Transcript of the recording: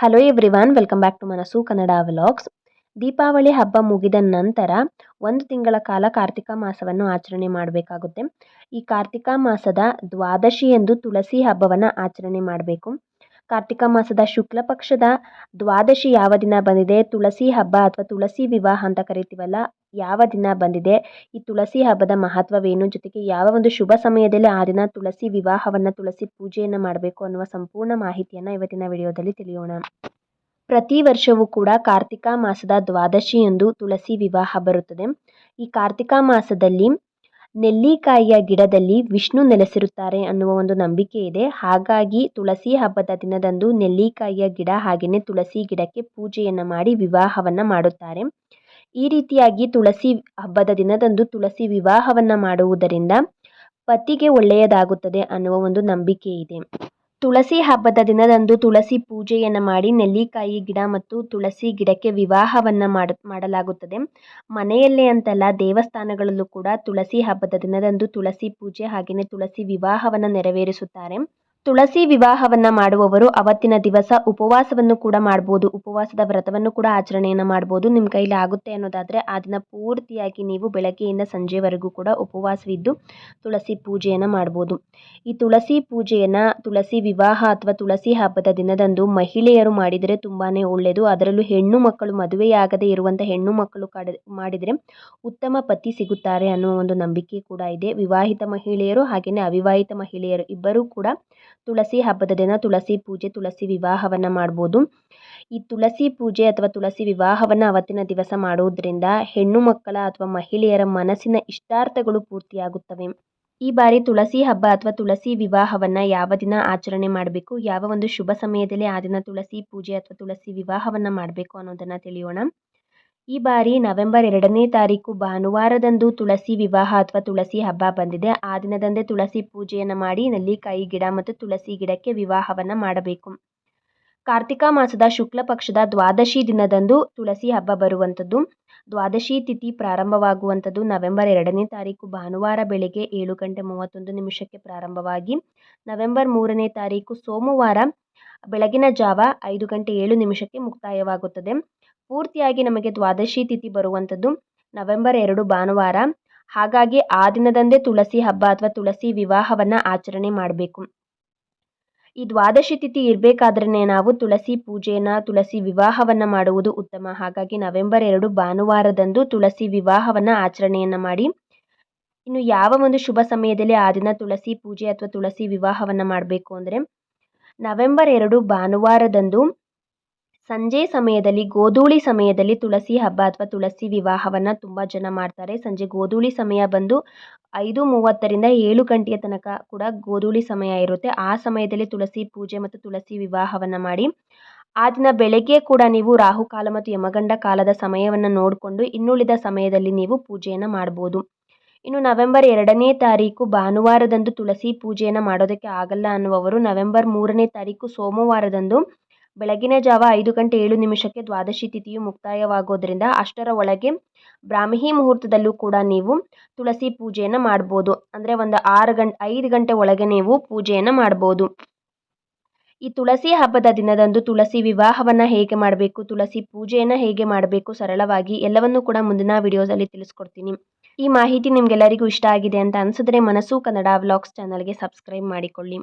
Hello everyone welcome back to Manassu Kannada vlogs Deepavali ಹಬ್ಬ ಮುಗಿದ ನಂತರ ಒಂದು ತಿಂಗಳ ಕಾಲ ಕಾರ್ತಿಕ ಮಾಸವನ್ನು ಆಚರಣೆ ಮಾಡಬೇಕಾಗುತ್ತೆ. ಈ ಕಾರ್ತಿಕ ಮಾಸದ ದ್ವಾದಶಿಯಂದು ತುಳಸಿ ಹಬ್ಬವನ್ನು ಆಚರಣೆ ಮಾಡಬೇಕು. ಕಾರ್ತಿಕ ಮಾಸದ ಶುಕ್ಲ ಪಕ್ಷದ ದ್ವಾದಶಿ ಯಾವ ದಿನ ಬಂದಿದೆ? ತುಳಸಿ ಹಬ್ಬ ಅಥವಾ ತುಳಸಿ ವಿವಾಹ ಅಂತ ಕರಿತೀವಲ್ಲ, ಯಾವ ದಿನ ಬಂದಿದೆ? ಈ ತುಳಸಿ ಹಬ್ಬದ ಮಹತ್ವವೇನು? ಜೊತೆಗೆ ಯಾವ ಒಂದು ಶುಭ ಸಮಯದಲ್ಲಿ ಆ ದಿನ ತುಳಸಿ ವಿವಾಹವನ್ನು, ತುಳಸಿ ಪೂಜೆಯನ್ನು ಮಾಡಬೇಕು ಅನ್ನುವ ಸಂಪೂರ್ಣ ಮಾಹಿತಿಯನ್ನು ಇವತ್ತಿನ ವಿಡಿಯೋದಲ್ಲಿ ತಿಳಿಯೋಣ. ಪ್ರತಿ ವರ್ಷವೂ ಕೂಡ ಕಾರ್ತಿಕ ಮಾಸದ ದ್ವಾದಶಿಯಂದು ತುಳಸಿ ವಿವಾಹ ಬರುತ್ತದೆ. ಈ ಕಾರ್ತಿಕ ಮಾಸದಲ್ಲಿ ನೆಲ್ಲಿಕಾಯಿಯ ಗಿಡದಲ್ಲಿ ವಿಷ್ಣು ನೆಲೆಸಿರುತ್ತಾರೆ ಅನ್ನುವ ಒಂದು ನಂಬಿಕೆ ಇದೆ. ಹಾಗಾಗಿ ತುಳಸಿ ಹಬ್ಬದ ದಿನದಂದು ನೆಲ್ಲಿಕಾಯಿಯ ಗಿಡ ಹಾಗೆಯೇ ತುಳಸಿ ಗಿಡಕ್ಕೆ ಪೂಜೆಯನ್ನು ಮಾಡಿ ವಿವಾಹವನ್ನು ಮಾಡುತ್ತಾರೆ. ಈ ರೀತಿಯಾಗಿ ತುಳಸಿ ಹಬ್ಬದ ದಿನದಂದು ತುಳಸಿ ವಿವಾಹವನ್ನು ಮಾಡುವುದರಿಂದ ಪತಿಗೆ ಒಳ್ಳೆಯದಾಗುತ್ತದೆ ಅನ್ನುವ ಒಂದು ನಂಬಿಕೆ ಇದೆ. ತುಳಸಿ ಹಬ್ಬದ ದಿನದಂದು ತುಳಸಿ ಪೂಜೆಯನ್ನು ಮಾಡಿ ನೆಲ್ಲಿಕಾಯಿ ಗಿಡ ಮತ್ತು ತುಳಸಿ ಗಿಡಕ್ಕೆ ವಿವಾಹವನ್ನು ಮಾಡ, ಮಾಡಲಾಗುತ್ತದೆ. ಮನೆಯಲ್ಲೇ ಅಂತಲ್ಲ ದೇವಸ್ಥಾನಗಳಲ್ಲೂ ಕೂಡ ತುಳಸಿ ಹಬ್ಬದ ದಿನದಂದು ತುಳಸಿ ಪೂಜೆ ಹಾಗೆಯೇ ತುಳಸಿ ವಿವಾಹವನ್ನು ನೆರವೇರಿಸುತ್ತಾರೆ. ತುಳಸಿ ವಿವಾಹವನ್ನ ಮಾಡುವವರು ಅವತ್ತಿನ ದಿವಸ ಉಪವಾಸವನ್ನು ಕೂಡ ಮಾಡ್ಬೋದು. ಉಪವಾಸದ ವ್ರತವನ್ನು ಕೂಡ ಆಚರಣೆಯನ್ನು ಮಾಡ್ಬೋದು. ನಿಮ್ಮ ಕೈಲಿ ಆಗುತ್ತೆ ಅನ್ನೋದಾದರೆ ಆ ಪೂರ್ತಿಯಾಗಿ ನೀವು ಬೆಳಗ್ಗೆಯಿಂದ ಸಂಜೆವರೆಗೂ ಕೂಡ ಉಪವಾಸವಿದ್ದು ತುಳಸಿ ಪೂಜೆಯನ್ನು ಮಾಡ್ಬೋದು. ಈ ತುಳಸಿ ಪೂಜೆಯನ್ನು ತುಳಸಿ ವಿವಾಹ ಅಥವಾ ತುಳಸಿ ಹಬ್ಬದ ದಿನದಂದು ಮಹಿಳೆಯರು ಮಾಡಿದರೆ ತುಂಬಾ ಒಳ್ಳೆಯದು ಅದರಲ್ಲೂ ಹೆಣ್ಣು ಮಕ್ಕಳು ಮದುವೆಯಾಗದೆ ಇರುವಂಥ ಹೆಣ್ಣು ಮಕ್ಕಳು ಕಡೆ ಮಾಡಿದರೆ ಉತ್ತಮ ಪತಿ ಸಿಗುತ್ತಾರೆ ಅನ್ನೋ ಒಂದು ನಂಬಿಕೆ ಕೂಡ ಇದೆ. ವಿವಾಹಿತ ಮಹಿಳೆಯರು ಹಾಗೆಯೇ ಅವಿವಾಹಿತ ಮಹಿಳೆಯರು ಇಬ್ಬರೂ ಕೂಡ ತುಳಸಿ ಹಬ್ಬದ ದಿನ ತುಳಸಿ ಪೂಜೆ, ತುಳಸಿ ವಿವಾಹವನ್ನು ಮಾಡ್ಬೋದು. ಈ ತುಳಸಿ ಪೂಜೆ ಅಥವಾ ತುಳಸಿ ವಿವಾಹವನ್ನು ಅವತ್ತಿನ ದಿವಸ ಮಾಡುವುದರಿಂದ ಹೆಣ್ಣು ಮಕ್ಕಳ ಅಥವಾ ಮಹಿಳೆಯರ ಮನಸ್ಸಿನ ಇಷ್ಟಾರ್ಥಗಳು ಪೂರ್ತಿಯಾಗುತ್ತವೆ. ಈ ಬಾರಿ ತುಳಸಿ ಹಬ್ಬ ಅಥವಾ ತುಳಸಿ ವಿವಾಹವನ್ನು ಯಾವ ದಿನ ಆಚರಣೆ ಮಾಡಬೇಕು, ಯಾವ ಒಂದು ಶುಭ ಸಮಯದಲ್ಲಿ ಆ ದಿನ ತುಳಸಿ ಪೂಜೆ ಅಥವಾ ತುಳಸಿ ವಿವಾಹವನ್ನು ಮಾಡಬೇಕು ಅನ್ನೋದನ್ನು ತಿಳಿಯೋಣ. ಈ ಬಾರಿ ನವೆಂಬರ್ ಎರಡನೇ ತಾರೀಕು ಭಾನುವಾರದಂದು ತುಳಸಿ ವಿವಾಹ ಅಥವಾ ತುಳಸಿ ಹಬ್ಬ ಬಂದಿದೆ. ಆ ದಿನದಂದೇ ತುಳಸಿ ಪೂಜೆಯನ್ನು ಮಾಡಿ ನೆಲ್ಲಿಕಾಯಿ ಗಿಡ ಮತ್ತು ತುಳಸಿ ಗಿಡಕ್ಕೆ ವಿವಾಹವನ್ನು ಮಾಡಬೇಕು. ಕಾರ್ತಿಕ ಮಾಸದ ಶುಕ್ಲ ಪಕ್ಷದ ದ್ವಾದಶಿ ದಿನದಂದು ತುಳಸಿ ಹಬ್ಬ ಬರುವಂಥದ್ದು. ದ್ವಾದಶಿ ತಿಥಿ ಪ್ರಾರಂಭವಾಗುವಂಥದ್ದು ನವೆಂಬರ್ ಎರಡನೇ ತಾರೀಕು ಭಾನುವಾರ ಬೆಳಗ್ಗೆ ಏಳು ಗಂಟೆ ಮೂವತ್ತೊಂದು ನಿಮಿಷಕ್ಕೆ ಪ್ರಾರಂಭವಾಗಿ. ನವೆಂಬರ್ ಮೂರನೇ ತಾರೀಕು ಸೋಮವಾರ ಬೆಳಗಿನ ಜಾವ ಐದು ಗಂಟೆ ಏಳು ನಿಮಿಷಕ್ಕೆ ಮುಕ್ತಾಯವಾಗುತ್ತದೆ. ಪೂರ್ತಿಯಾಗಿ ನಮಗೆ ದ್ವಾದಶಿ ತಿಥಿ ಬರುವಂಥದ್ದು ನವೆಂಬರ್ ಎರಡು ಭಾನುವಾರ. ಹಾಗಾಗಿ ಆ ದಿನದಂದೇ ತುಳಸಿ ಹಬ್ಬ ಅಥವಾ ತುಳಸಿ ವಿವಾಹವನ್ನು ಆಚರಣೆ ಮಾಡಬೇಕು. ಈ ದ್ವಾದಶಿ ತಿಥಿ ಇರಬೇಕಾದ್ರೆ ನಾವು ತುಳಸಿ ಪೂಜೆನ, ತುಳಸಿ ವಿವಾಹವನ್ನು ಮಾಡುವುದು ಉತ್ತಮ. ಹಾಗಾಗಿ ನವೆಂಬರ್ ಎರಡು ಭಾನುವಾರದಂದು ತುಳಸಿ ವಿವಾಹವನ್ನು ಆಚರಣೆಯನ್ನು ಮಾಡಿ. ಇನ್ನು ಯಾವ ಒಂದು ಶುಭ ಸಮಯದಲ್ಲಿ ಆ ದಿನ ತುಳಸಿ ಪೂಜೆ ಅಥವಾ ತುಳಸಿ ವಿವಾಹವನ್ನು ಮಾಡಬೇಕು ಅಂದರೆ ನವೆಂಬರ್ ಎರಡು ಭಾನುವಾರದಂದು ಸಂಜೆ ಸಮಯದಲ್ಲಿ, ಗೋಧೂಳಿ ಸಮಯದಲ್ಲಿ ತುಳಸಿ ಹಬ್ಬ ಅಥವಾ ತುಳಸಿ ವಿವಾಹವನ್ನು ತುಂಬ ಜನ ಮಾಡ್ತಾರೆ. ಸಂಜೆ ಗೋಧೂಳಿ ಸಮಯ ಬಂದು ಐದು ಮೂವತ್ತರಿಂದ ಏಳು ಗಂಟೆಯ ತನಕ ಕೂಡ ಗೋಧೂಳಿ ಸಮಯ ಇರುತ್ತೆ. ಆ ಸಮಯದಲ್ಲಿ ತುಳಸಿ ಪೂಜೆ ಮತ್ತು ತುಳಸಿ ವಿವಾಹವನ್ನು ಮಾಡಿ, ಆ ದಿನ ಬೆಳಗ್ಗೆ ಕೂಡ ನೀವು ರಾಹುಕಾಲ ಮತ್ತು ಯಮಗಂಡ ಕಾಲದ ಸಮಯವನ್ನು ನೋಡಿಕೊಂಡು ಇನ್ನುಳಿದ ಸಮಯದಲ್ಲಿ ನೀವು ಪೂಜೆಯನ್ನು ಮಾಡ್ಬೋದು. ಇನ್ನು ನವೆಂಬರ್ ಎರಡನೇ ತಾರೀಕು ಭಾನುವಾರದಂದು ತುಳಸಿ ಪೂಜೆಯನ್ನು ಮಾಡೋದಕ್ಕೆ ಆಗಲ್ಲ ಅನ್ನುವವರು ನವೆಂಬರ್ ಮೂರನೇ ತಾರೀಕು ಸೋಮವಾರದಂದು ಬೆಳಗಿನ ಜಾವ ಐದು ಗಂಟೆ ಏಳು ನಿಮಿಷಕ್ಕೆ ದ್ವಾದಶಿ ತಿಥಿಯು ಮುಕ್ತಾಯವಾಗೋದ್ರಿಂದ ಅಷ್ಟರ ಒಳಗೆ ಬ್ರಾಹ್ಮಿ ಮುಹೂರ್ತದಲ್ಲೂ ಕೂಡ ನೀವು ತುಳಸಿ ಪೂಜೆಯನ್ನು ಮಾಡ್ಬೋದು. ಅಂದರೆ ಒಂದು ಆರು ಗಂಟೆ ಐದು ಗಂಟೆ ಒಳಗೆ ನೀವು ಪೂಜೆಯನ್ನು ಮಾಡ್ಬೋದು. ಈ ತುಳಸಿ ಹಬ್ಬದ ದಿನದಂದು ತುಳಸಿ ವಿವಾಹವನ್ನು ಹೇಗೆ ಮಾಡಬೇಕು, ತುಳಸಿ ಪೂಜೆಯನ್ನು ಹೇಗೆ ಮಾಡಬೇಕು ಸರಳವಾಗಿ ಎಲ್ಲವನ್ನೂ ಕೂಡ ಮುಂದಿನ ವಿಡಿಯೋದಲ್ಲಿ ತಿಳಿಸ್ಕೊಡ್ತೀನಿ. ಈ ಮಾಹಿತಿ ನಿಮಗೆಲ್ಲರಿಗೂ ಇಷ್ಟ ಆಗಿದೆ ಅಂತ ಅನಿಸಿದ್ರೆ ಮನಸ್ಸು ಕನ್ನಡ ವ್ಲಾಗ್ಸ್ ಚಾನಲ್ಗೆ ಸಬ್ಸ್ಕ್ರೈಬ್ ಮಾಡಿಕೊಳ್ಳಿ.